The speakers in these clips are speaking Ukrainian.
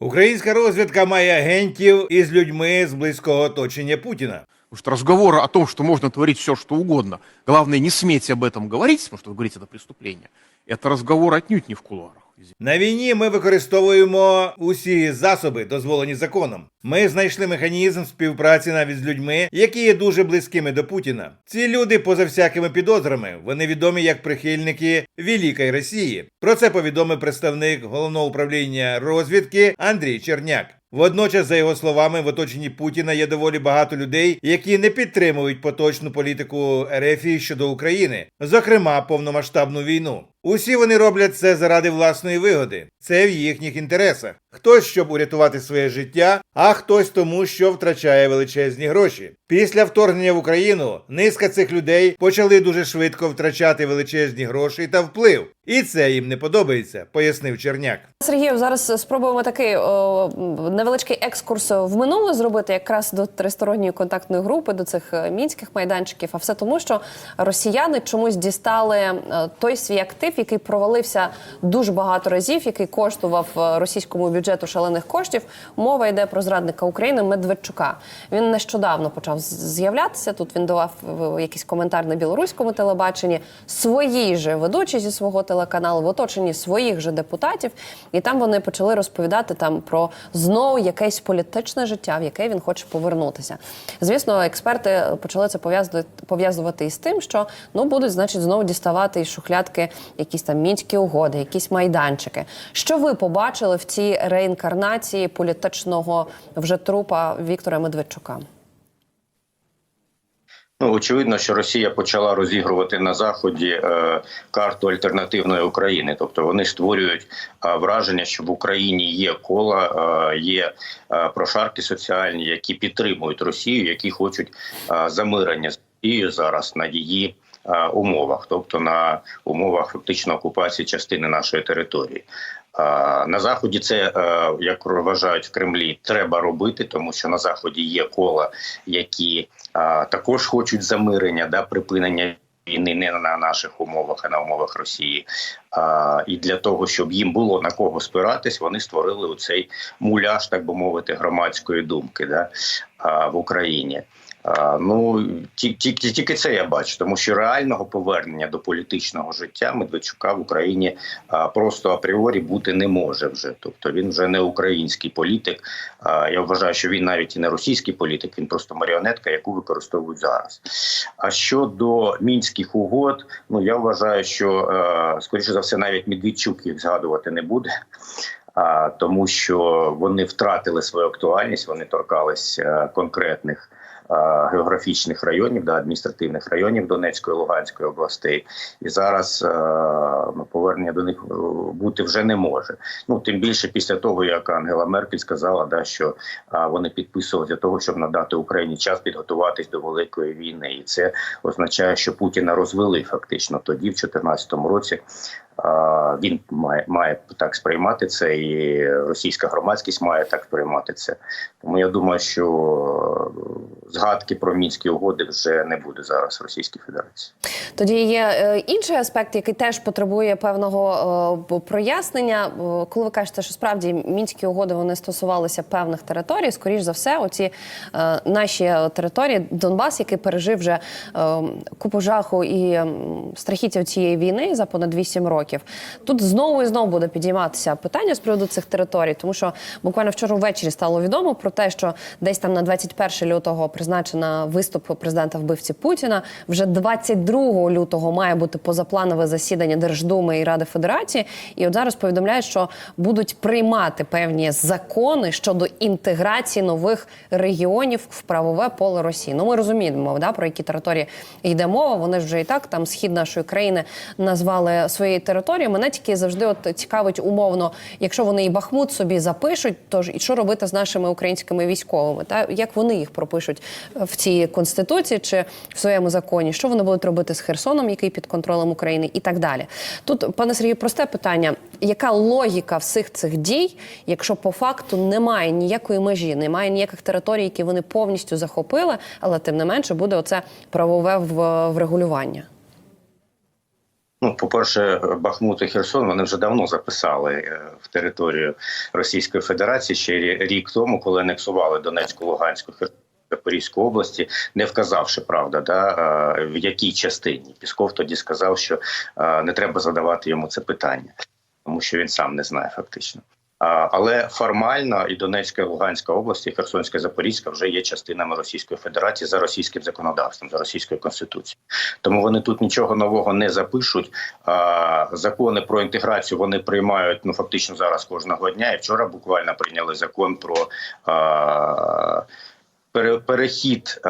Українська розвідка має агентів із людьми з близького оточення Путіна. Потому что разговоры о том, что можно творить все, что угодно, главное не сметь об этом говорить, потому что вы говорите, это преступление, это разговор отнюдь не в кулуарах. На війні ми використовуємо усі засоби, дозволені законом. Ми знайшли механізм співпраці навіть з людьми, які є дуже близькими до Путіна. Ці люди, поза всякими підозрами, вони відомі як прихильники Великої Росії. Про це повідомив представник головного управління розвідки Андрій Черняк. Водночас, за його словами, в оточенні Путіна є доволі багато людей, які не підтримують поточну політику РФ щодо України, зокрема повномасштабну війну. Усі вони роблять це заради власної вигоди. Це в їхніх інтересах. Хтось, щоб урятувати своє життя, а хтось тому, що втрачає величезні гроші. Після вторгнення в Україну низка цих людей почали дуже швидко втрачати величезні гроші та вплив. І це їм не подобається, пояснив Черняк. Сергію, зараз спробуємо такий о, невеличкий екскурс в минуле зробити, якраз до тристоронньої контактної групи, до цих е, мінських майданчиків. А все тому, що росіяни чомусь дістали е, той свій актив, який провалився дуже багато разів, який коштував е, російському бюджету шалених коштів. Мова йде про зрадника України Медведчука. Він нещодавно почав з'являтися. Тут він давав е, якийсь коментар на білоруському телебаченні. Свої же ведучі зі свого телеканалу в оточенні своїх же депутатів, і там вони почали розповідати там про знову якесь політичне життя, в яке він хоче повернутися. Звісно, експерти почали це пов'язувати пов'язувати із тим, що ну будуть, значить, знову діставати із шухлядки якісь там мінські угоди, якісь майданчики. Що ви побачили в цій реінкарнації політичного вже трупа Віктора Медведчука? Ну, очевидно, що Росія почала розігрувати на заході е, карту альтернативної України. Тобто вони створюють е, враження, що в Україні є кола, е, є е, прошарки соціальні, які підтримують Росію, які хочуть е, замирення з Росією зараз на її умовах, тобто на умовах фактично окупації частини нашої території. На заході це е, як вважають в Кремлі, треба робити, тому що на заході є кола, які також хочуть замирення, да припинення війни не на наших умовах, а на умовах Росії. І для того, щоб їм було на кого спиратись, вони створили оцей муляж, так би мовити, громадської думки да, в Україні. Ну тільки тільки це я бачу, тому що реального повернення до політичного життя Медведчука в Україні просто апріорі бути не може вже. Тобто він вже не український політик. Я вважаю, що він навіть і не російський політик, він просто маріонетка, яку використовують зараз. А щодо мінських угод, ну я вважаю, що е, скоріше за все навіть Медведчук їх згадувати не буде. Тому що вони втратили свою актуальність, вони торкались е, конкретних е, географічних районів, да, адміністративних районів Донецької Луганської областей, і зараз е, ну, повернення до них бути вже не може. Ну тим більше після того, як Ангела Меркель сказала, да, що вони підписували для того, щоб надати Україні час підготуватись до великої війни, і це означає, що Путіна розвели фактично тоді, в 2014 році. Він має має так сприймати це, і російська громадськість має так сприймати це. Тому я думаю, що е, згадки про мінські угоди вже не буде зараз в Російській Федерації. Тоді є е, інший аспект, який теж потребує певного е, прояснення. Коли ви кажете, що справді мінські угоди вони стосувалися певних територій, скоріш за все, оці наші території, Донбас, який пережив вже е, купу жаху і страхіття цієї війни за понад 8 років. Тут знову і знову буде підійматися питання з приводу цих територій, тому що буквально вчора ввечері стало відомо про те, що десь там на 21 лютого призначена виступ президента вбивці Путіна. Вже 22 лютого має бути позапланове засідання Держдуми і Ради Федерації. І от зараз повідомляють, що будуть приймати певні закони щодо інтеграції нових регіонів в правове поле Росії. Ну ми розуміємо, да, про які території йде мова. Вони ж вже і так там схід нашої країни назвали своєю територією. Мене тільки завжди от цікавить умовно, якщо вони і Бахмут собі запишуть, то ж і що робити з нашими українськими військовими? Та як вони їх пропишуть в цій конституції чи в своєму законі? Що вони будуть робити з Херсоном, який під контролем України, і так далі? Тут, пане Сергію, просте питання: яка логіка всіх цих дій, якщо по факту немає ніякої межі, немає ніяких територій, які вони повністю захопили, але тим не менше буде оце правове врегулювання? Ну, по-перше, Бахмут і Херсон вони вже давно записали е, в територію Російської Федерації ще рік тому, коли анексували Донецьку, Луганську, Херсон. Запорізьку області, не вказавши правда, да е, в якій частині Пісков тоді сказав, що е, не треба задавати йому це питання, тому що він сам не знає фактично. Але формально і Донецька, і Луганська області, і Херсонська, і Запорізька вже є частинами Російської Федерації за російським законодавством, за російською конституцією. Тому вони тут нічого нового не запишуть. Закони про інтеграцію вони приймають ну фактично зараз кожного дня. І вчора буквально прийняли закон про. Перехід,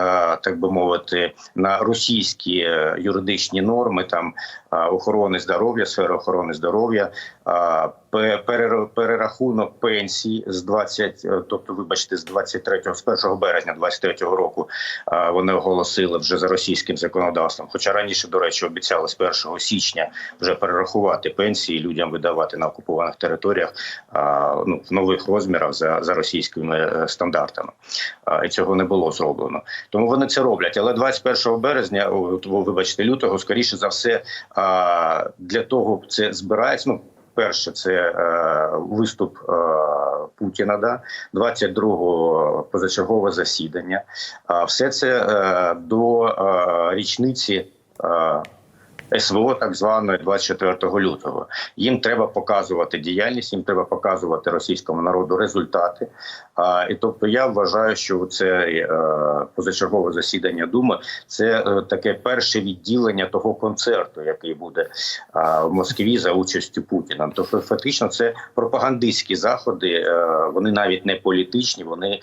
так би мовити, на російські е, юридичні норми, там охорони здоров'я, сфери охорони здоров'я, перерахунок пенсій з 20, е, тобто, вибачте, з 23, з 1 березня 23 року е, вони оголосили вже за російським законодавством. Хоча раніше, до речі, обіцяли з 1 січня вже перерахувати пенсії людям видавати на окупованих територіях е, ну, в нових розмірах за, за російськими стандартами. І цього не було зроблено. Тому вони це роблять. Але 21 березня, вибачте, лютого, скоріше за все, для того це збирається. Ну, перше, це е, виступ е, Путіна, да, 22-го позачергове засідання. А все це е, до е, річниці. Е, СВО так званої 24 лютого. Їм треба показувати діяльність, їм треба показувати російському народу результати. А, і тобто я вважаю, що це е, позачергове засідання Думи це е, таке перше відділення того концерту, який буде в Москві за участю Путіна. Тобто, фактично, це пропагандистські заходи. Е, вони навіть не політичні, вони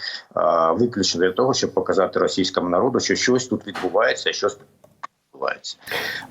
виключно для того, щоб показати російському народу, що щось тут відбувається, щось відбувається.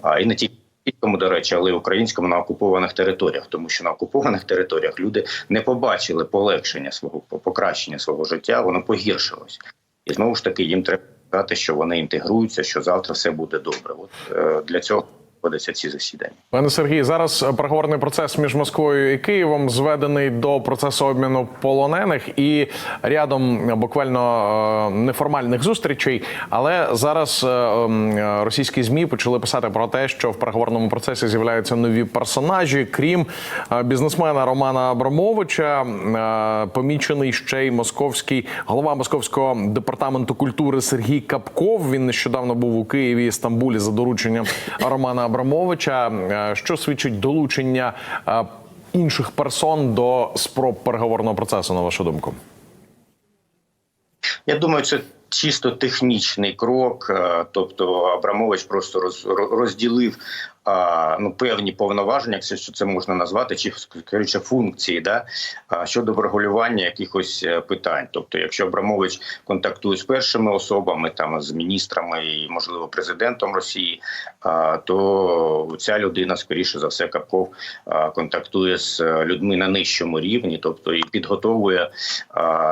А і не тільки тому, до речі, але й українському на окупованих територіях, тому що на окупованих територіях люди не побачили полегшення свого покращення свого життя, воно погіршилось. І знову ж таки їм треба сказати, що вони інтегруються, що завтра все буде добре. От е, для цього ведуться ці засідання. Пане Сергій, зараз переговорний процес між Москвою і Києвом зведений до процесу обміну полонених і рядом буквально е, неформальних зустрічей. Але зараз е, е, російські змі почали писати про те, що в переговорному процесі з'являються нові персонажі, крім е, бізнесмена Романа Абрамовича, е, помічений ще й московський голова московського департаменту культури Сергій Капков. Він нещодавно був у Києві і Стамбулі за дорученням Романа Абрамовича, е, що свідчить долучення е, інших персон до спроб переговорного процесу, на вашу думку. Я думаю, це чисто технічний крок. е, Тобто Абрамович просто роз, розділив ну, певні повноваження, якщо що це можна назвати, чи скоріше функції, да, щодо врегулювання якихось е, питань. Тобто, якщо Абрамович контактує з першими особами, там з міністрами і, можливо, президентом Росії, то ця людина, скоріше за все, Капков контактує з е, людьми на нижчому рівні, тобто і підготовує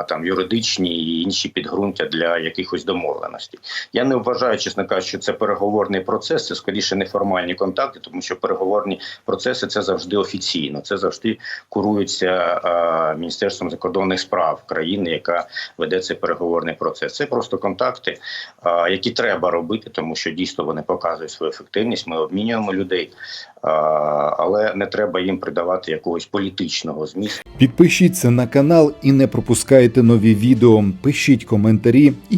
там юридичні і інші підґрунтя для якихось домовленостей. Я не вважаю, чесно кажучи, що це переговорний процес, це скоріше неформальні контакти, тому що переговорні процеси це завжди офіційно, це завжди курується а, міністерством закордонних справ країни, яка веде цей переговорний процес. Це просто контакти, а, які треба робити, тому що дійсно вони показують свою ефективність. Ми обмінюємо людей, а, але не треба їм придавати якогось політичного змісту. Підпишіться на канал і не пропускайте нові відео. Пишіть коментарі і